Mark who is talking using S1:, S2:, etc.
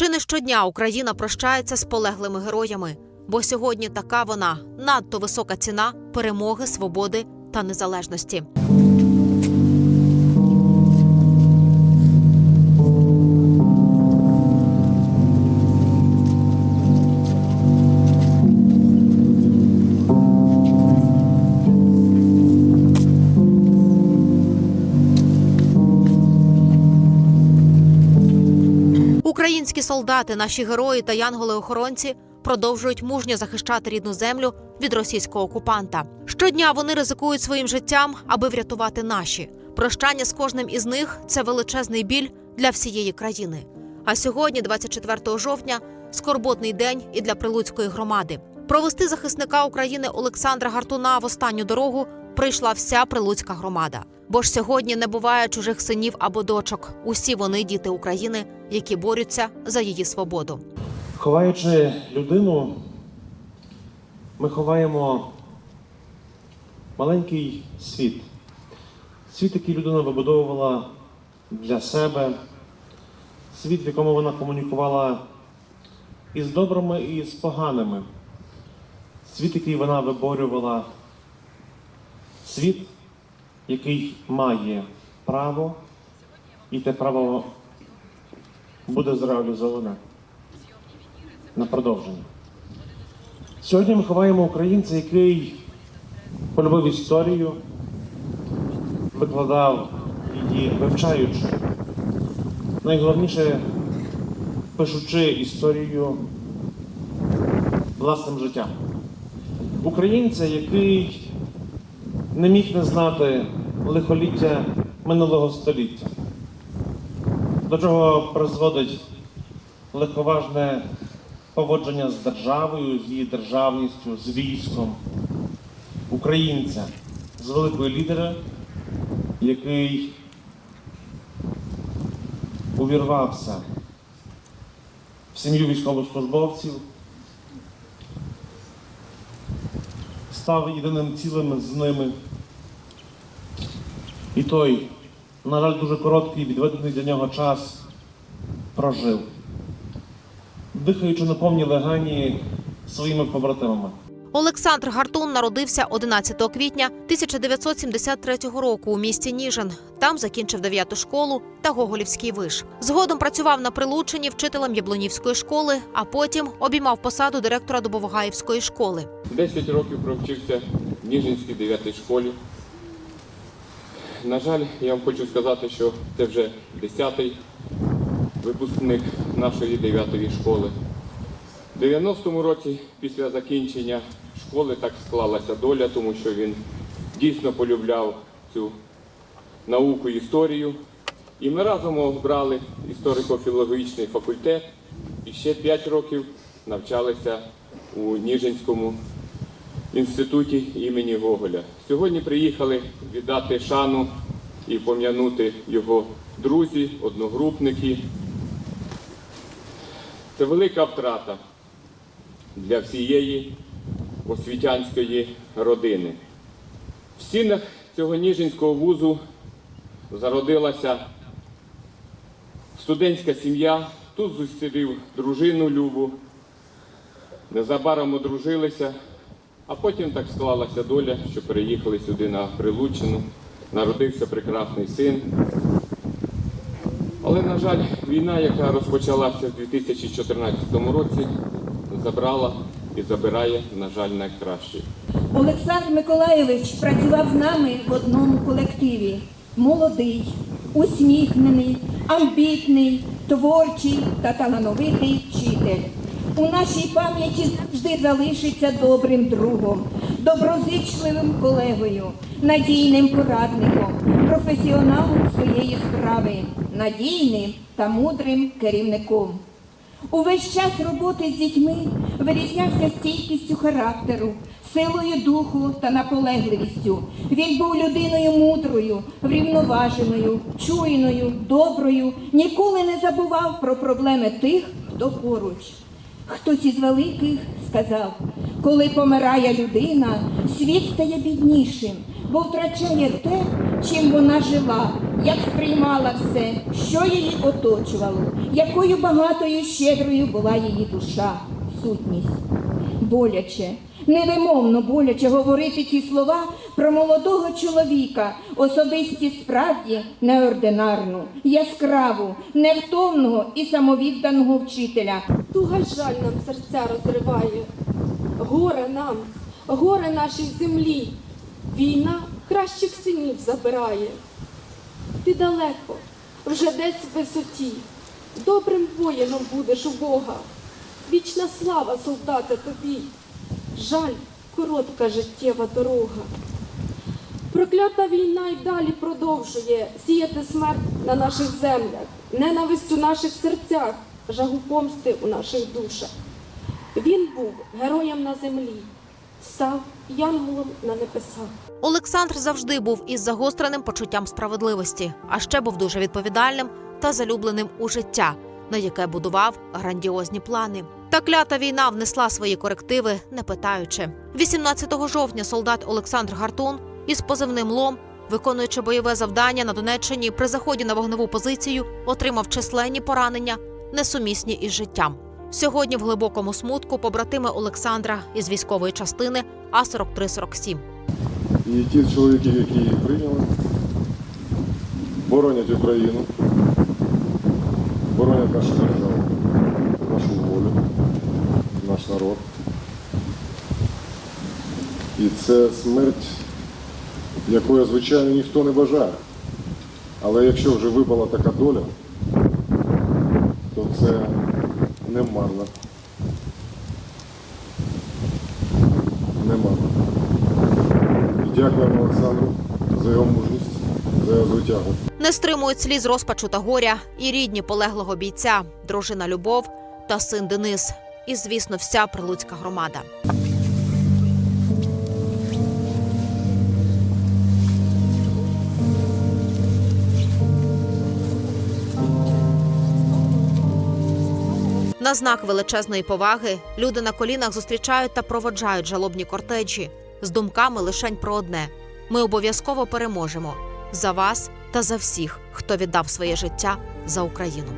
S1: Чи не щодня Україна прощається з полеглими героями? Бо сьогодні така вона надто висока ціна перемоги, свободи та незалежності. Українські солдати, наші герої та янголи-охоронці продовжують мужньо захищати рідну землю від російського окупанта. Щодня вони ризикують своїм життям, аби врятувати наші. Прощання з кожним із них це величезний біль для всієї країни. А сьогодні, 24 жовтня, скорботний день і для прилуцької громади. Провести захисника України Олександра Гартуна в останню дорогу прийшла вся прилуцька громада. Бо ж сьогодні не буває чужих синів або дочок. Усі вони діти України, які борються за її свободу.
S2: Ховаючи людину, ми ховаємо маленький світ. Світ, який людина вибудовувала для себе, світ, в якому вона комунікувала із добрими і з поганими, світ, який вона виборювала, світ, який має право, і те право буде зреалізоване на продовження. Сьогодні ми ховаємо українця, який полюбив історію, викладав її, вивчаючи. Найголовніше пишучи історію власним життям. Українця, який не міг не знати лихоліття минулого століття, до чого призводить легковажне поводження з державою, з її державністю, з військом, українця, з великого лідера, який увірвався в сім'ю військовослужбовців, став єдиним цілим з ними. І той, на жаль, дуже короткий відведений для нього час прожив дихаючи на повні легані своїми побратимами.
S1: Олександр Гартун народився 11 квітня 1973 року у місті Ніжин. Там закінчив 9 школу та Гоголівський виш. Згодом працював на Прилуччині вчителем Яблунівської школи, а потім обіймав посаду директора Дубовогаївської школи.
S3: 10 років провчився в Ніжинській 9 школі. На жаль, я вам хочу сказати, що це вже 10-й випускник нашої 9 школи. У 90-му році, після закінчення школи, так склалася доля, тому що він дійсно полюбляв цю науку історію. І ми разом обрали історико-філологічний факультет і ще 5 років навчалися у Ніжинському інституті імені Гоголя. Сьогодні приїхали віддати шану і пом'янути його друзі, одногрупники. Це велика втрата для всієї освітянської родини. В стінах цього Ніжинського вузу зародилася студентська сім'я. Тут зустрів дружину Любу. Незабаром одружилися, а потім так склалася доля, що переїхали сюди на Прилуччину. Народився прекрасний син. Але, на жаль, війна, яка розпочалася в 2014 році, забрала і забирає, на жаль, найкраще.
S4: Олександр Миколаєвич працював з нами в одному колективі. Молодий, усміхнений, амбітний, творчий та талановитий вчитель. У нашій пам'яті завжди залишиться добрим другом, доброзичливим колегою, надійним порадником, професіоналом своєї справи, надійним та мудрим керівником. Увесь час роботи з дітьми вирізнявся стійкістю характеру, силою духу та наполегливістю. Він був людиною мудрою, врівноваженою, чуйною, доброю, ніколи не забував про проблеми тих, хто поруч. Хтось із великих сказав, коли помирає людина, світ стає біднішим, бо втрачає те, чим вона жила, як сприймала все, що її оточувало, якою багатою щедрою була її душа, сутність. Боляче, невимовно боляче говорити ці слова про молодого чоловіка, особистість справді неординарну, яскраву, невтомного і самовідданого вчителя,
S5: Туга жаль нам серця розриває, горе нам, горе нашій землі, війна кращих синів забирає. Ти далеко, вже десь в висоті, добрим воїном будеш у Бога. Вічна слава, солдате, тобі, жаль, коротка життєва дорога. Проклята війна й далі продовжує сіяти смерть на наших землях, ненависть у наших серцях, жагу помсти у наших душах. Він був героєм на землі, став янголом на небесах.
S1: Олександр завжди був із загостреним почуттям справедливості, а ще був дуже відповідальним та залюбленим у життя, на яке будував грандіозні плани. Та клята війна внесла свої корективи, не питаючи. 18 жовтня солдат Олександр Гартун із позивним лом, виконуючи бойове завдання на Донеччині при заході на вогневу позицію, отримав численні поранення, несумісні із життям. Сьогодні в глибокому смутку побратими Олександра із військової частини А 4347
S6: І ті чоловіки, які її прийняли, боронять Україну, боронять нашу державу, нашу волю, наш народ. І це смерть, якої, звичайно, ніхто не бажає. Але якщо вже випала така доля, то це не марно. Не марно. І дякуємо Олександру за його мужність, за його звитягу.
S1: Не стримують сліз розпачу та горя і рідні полеглого бійця, дружина Любов та син Денис. І, звісно, вся прилуцька громада. На знак величезної поваги люди на колінах зустрічають та проводжають жалобні кортежі. З думками лишень про одне: ми обов'язково переможемо. За вас та за всіх, хто віддав своє життя за Україну.